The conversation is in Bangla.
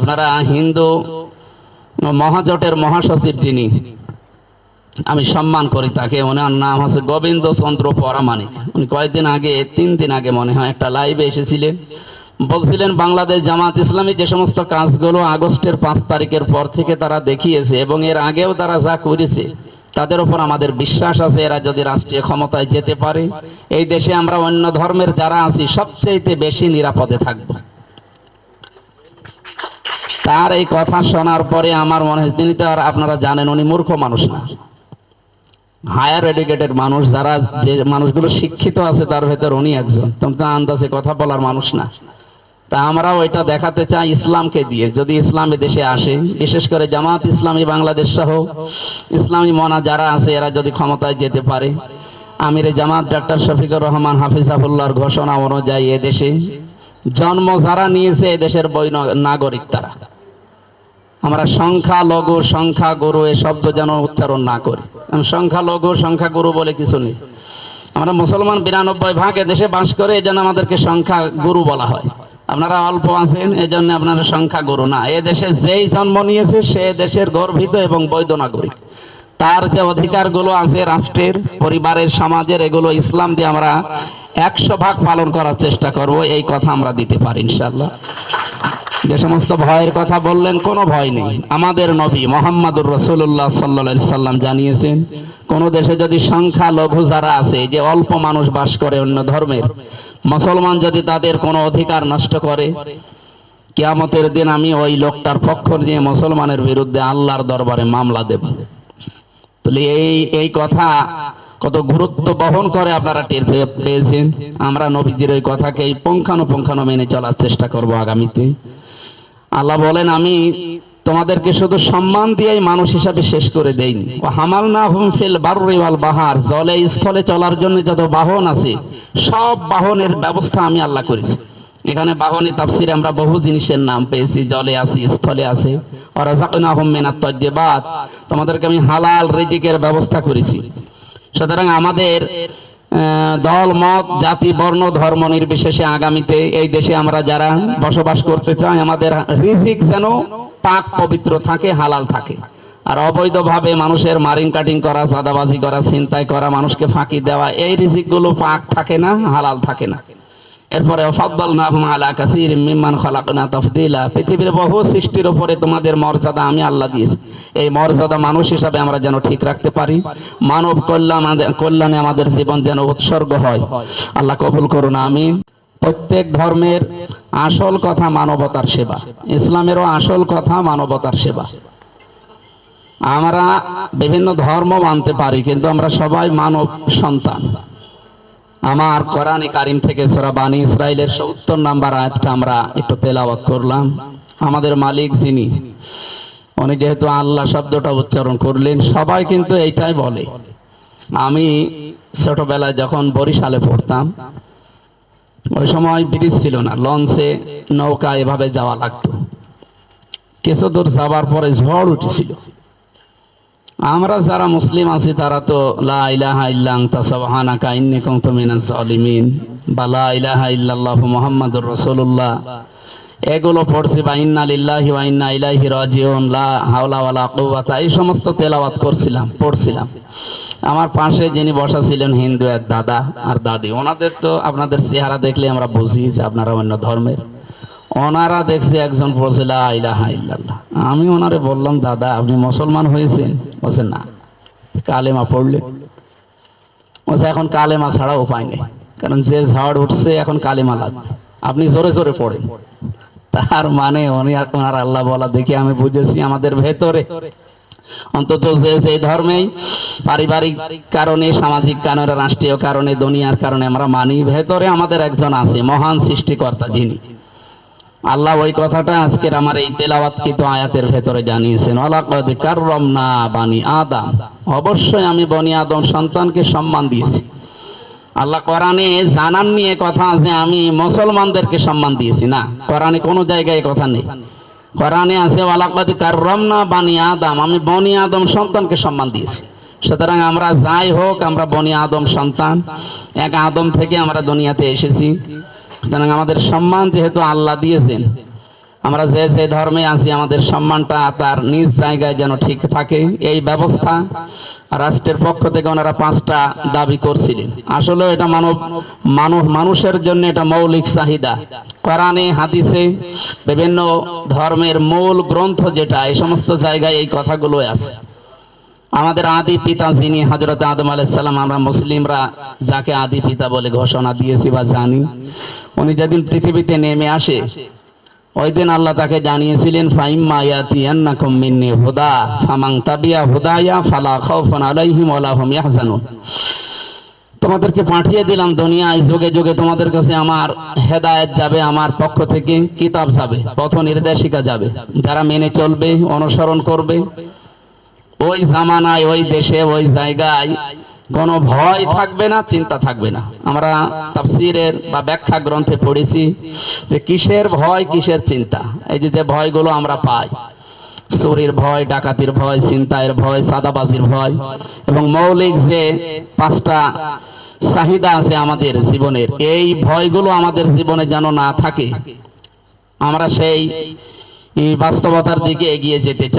আপনারা হিন্দু মহাজোটের মহাসচিব যিনি, আমি সম্মান করি তাকে। ওনার নাম হচ্ছে গোবিন্দ চন্দ্র পরামানিক উনি কয়েকদিন আগে, তিন দিন আগে মনে হয় একটা লাইভে এসেছিলেন। বলছিলেন, বাংলাদেশ জামাত ইসলামী যে সমস্ত কাজগুলো আগস্টের পাঁচ তারিখের পর থেকে তারা দেখিয়েছে এবং এর আগেও তারা যা করেছে, তাদের উপর আমাদের বিশ্বাস আছে, এরা যদি রাষ্ট্রীয় ক্ষমতায় যেতে পারে, এই দেশে আমরা অন্য ধর্মের যারা আছি সবচেয়ে বেশি নিরাপদে থাকব। তার এই কথা শোনার পরে আমার মনে হয়, তিনি তো আর আপনারা জানেন, উনি মূর্খ মানুষ না। হায়ার এডুকেটেড মানুষ, যারা যে মানুষগুলো শিক্ষিত আছে, তার ভেতর উনি একজন। তোমরা আন্দাজে কথা বলার মানুষ না। তা আমরাও এটা দেখাতে চাই ইসলামকে দিয়ে। যদি ইসলামী দেশে আসে, বিশেষ করে জামাত ইসলামী বাংলাদেশ সহ ইসলামী মনা যারা আছে, এরা যদি ক্ষমতায় যেতে পারে, আমিরে জামাত ডাক্তার শফিকুর রহমান হাফিজাবুল্লাহর ঘোষণা অনুযায়ী এদেশে জন্ম যারা নিয়েছে, এদেশের বৈ নাগরিক তারা আমরা সংখ্যা, লঘু, সংখ্যা, গুরু এই শব্দ যেন উচ্চারণ না করি। সংখ্যা, লঘু, সংখ্যা, গুরু বলে কিছু নেই। আমরা মুসলমান বিরানব্বই ভাগ দেশে বাস করে, এই জন্য আমাদেরকে সংখ্যা, গুরু বলা হয়। আপনারা অল্প আছেন, এই জন্য আপনারা সংখ্যা, গুরু না। এ দেশে যেই জন্ম নিয়েছে, সে দেশের গর্বিত এবং বৈধ নাগরিক। তার যে অধিকারগুলো আছে রাষ্ট্রের, পরিবারের, সমাজের, এগুলো ইসলাম দিয়ে আমরা একশো ভাগ পালন করার চেষ্টা করব, এই কথা আমরা দিতে পারি ইনশাল্লাহ যে সমস্ত ভয়ের কথা বললেন, কোনো ভয় নেই। আমাদের নবী মোহাম্মদুর রসুল্লাহ সাল্লা সাল্লাম জানিয়েছেন, কোন দেশে যদি সংখ্যা লঘু যারা আছে, যে অল্প মানুষ বাস করে অন্য ধর্মের, মুসলমান যদি তাদের কোনো অধিকার নষ্ট করে, কিয়ামতের দিন আমি ওই লোকটার পক্ষ নিয়ে মুসলমানের বিরুদ্ধে আল্লাহর দরবারে মামলা দেব। এই এই কথা কত গুরুত্ব বহন করে আপনারা টের পেয়েছেন। আমরা নবীজির ওই কথাকে এই পুঙ্খানুপুঙ্খানু মেনে চলার চেষ্টা করব আগামীতে। আল্লাহ বলেন, আমি তোমাদেরকে শুধু সম্মান দিয়েই মানুষ হিসাবে শেষ করে দেইনি। হামাল না হুম ফিল বারুরি ওয়াল বাহার, জলে, স্থলে চলার জন্য যত বাহন আছে, সব বাহনের ব্যবস্থা আমি আল্লাহ করেছি। এখানে বাহনে তাফসিরে আমরা বহু জিনিসের নাম পেয়েছি, জলে আছি, স্থলে মেনাত তোমাদেরকে আমি হালাল রিজিকের ব্যবস্থা করেছি। সুতরাং আমাদের দল, মত, জাতি, বর্ণ, ধর্ম নির্বিশেষে আগামীতে এই দেশে আমরা যারা বসবাস করতে চাই, আমাদের রিজিক যেন পাক পবিত্র থাকে, হালাল থাকে। আর অবৈধভাবে মানুষের মারিং কাটিং করা সাদাবাজি করা, ছিনতাই করা, মানুষকে ফাঁকি দেওয়া, এই রিজিকগুলো পাক থাকে না, হালাল থাকে না। এরপরে ফাদ্দালনাহুম আলা কাসীরিম মিম্মান খালাকনা তাফদীলা। পৃথিবীর বহু সৃষ্টির উপরে তোমাদের মর্যাদা আমি আল্লাহ দিয়েছি। এই মর্যাদা মানুষ হিসাবে আমরা যেন ঠিক রাখতে পারি। মানব কল্যাণ কল্যাণে আমাদের জীবন যেন উৎসর্গ হয়। আল্লাহ কবুল করুন আমি প্রত্যেক ধর্মের আসল কথা মানবতার সেবা। ইসলামেরও আসল কথা মানবতার সেবা। আমরা বিভিন্ন ধর্ম মানতে পারি, কিন্তু আমরা সবাই মানব সন্তান। আমার কোরআনে কারিম থেকে সোরা বানী ইসরায়েলের সত্তর নাম্বার আয়াতটা আমরা একটু তেলাওয়াত করলাম। আমাদের মালিক যিনি, উনি যেহেতু আল্লাহ শব্দটা উচ্চারণ করলেন, সবাই কিন্তু এইটাই বলে। আমি ছোটবেলায় যখন বরিশালে পড়তাম, ওই সময় ব্রিজ ছিল না, লঞ্চে নৌকা এভাবে যাওয়া লাগতো। কিছু দূর যাবার পরে ঝড় উঠেছিল। আমরা যারা মুসলিম আছি, তারা তো লা বা লা ইলাহা এগুলো পড়ছি, বা ইন্না ইন্না লা এই সমস্ত তেলাওয়াত করছিলাম, পড়ছিলাম। আমার পাশে যিনি বসা ছিলেন, হিন্দু এক দাদা আর দাদি। ওনাদের তো আপনাদের চেহারা দেখলে আমরা বুঝি যে আপনারা অন্য ধর্মের। ওনারা দেখছে একজন বলছে ইল্লাল্লাহ। আমি ওনারে বললাম, দাদা, আপনি মুসলমান হয়েছেন? বলছে, না। কালেমা পড়লে। বলছে, এখন কালেমা ছাড়া উপায় নেই। কারণ যে ঝড় উঠছে, এখন কালেমা লাগবে। আপনি জোরে জোরে পড়েন। তার মানে উনি আর আল্লাহ বলা দেখে আমি বুঝেছি আমাদের ভেতরে। অন্তত যে যে ধর্মেই, পারিবারিক কারণে, সামাজিক কারণে, রাষ্ট্রীয় কারণে, দুনিয়ার কারণে আমরা মানি, ভেতরে আমাদের একজন আছে মহান সৃষ্টিকর্তা যিনি। আল্লাহ ওই কথাটা আজকের আমার এই তেলাওয়াতকৃত আয়াতের ভেতরে জানিয়েছেন, ওয়ালাকাদ কাররামনা বানি আদম। অবশ্যই আমি বনি আদম সন্তানকে সম্মান দিয়েছি। আল্লাহ কোরআনে জানান নিয়ে কথা আছে, আমি মুসলমানদেরকে সম্মান দিয়েছি। না, কোরআনে কোনো জায়গায় কথা নেই। কোরআনে আছে, ওয়ালাকাদ কাররামনা বানি আদম। আমি বনি আদম সন্তানকে সম্মান দিয়েছি। সুতরাং আমরা যাই হোক, আমরা বনি আদম সন্তান। এক আদম থেকে আমরা দুনিয়াতে এসেছি। সুতরাং আমাদের সম্মান যেহেতু আল্লাহ দিয়েছেন, আমরা যে যে ধর্মে আছি, আমাদের সম্মানটা তার নিজ জায়গায় যেন ঠিক থাকে। এই ব্যবস্থা রাষ্ট্রের পক্ষ থেকে ওনারা পাঁচটা দাবি করছিলেন। আসলে এটা মানব মানব, মানুষের জন্য এটা মৌলিক চাহিদা। কোরআনে, হাদিসে বিভিন্ন ধর্মের মূল গ্রন্থ যেটা, এই সমস্ত জায়গায় এই কথাগুলো আছে। আমাদের আদি পিতা যিনি হজরত আদম আলাইসাল্লাম আমরা মুসলিমরা যাকে আদি পিতা বলে ঘোষণা দিয়েছি বা জানি উনি যেদিন পৃথিবীতে নেমে আসে, ওই দিন আল্লাহ তাকে জানিয়েছিলেন হুদা তাবিয়া হুদায়া ফালা তোমাদেরকে পাঠিয়ে দিলাম, দুনিয়ায় যুগে যুগে তোমাদের কাছে আমার হেদায়েত যাবে, আমার পক্ষ থেকে কিতাব যাবে, পথ নির্দেশিকা যাবে। যারা মেনে চলবে, অনুসরণ করবে, ওই জামানায়, ওই দেশে, ওই জায়গায় কোনো ভয় থাকবে না, চিন্তা থাকবে না। আমরা তাফসিরের বা ব্যাখ্যা গ্রন্থে পড়েছি যে কিসের ভয়, কিসের চিন্তা। এই যে যে ভয়গুলো আমরা পাই, চোরের ভয়, ডাকাতির ভয় চিন্তায়ের ভয় সাদাবাজির ভয়, এবং মৌলিক যে পাঁচটা চাহিদা আছে আমাদের জীবনের, এই ভয়গুলো আমাদের জীবনে যেন না থাকে, আমরা সেই বাস্তবতার দিকে এগিয়ে যেতে চাই।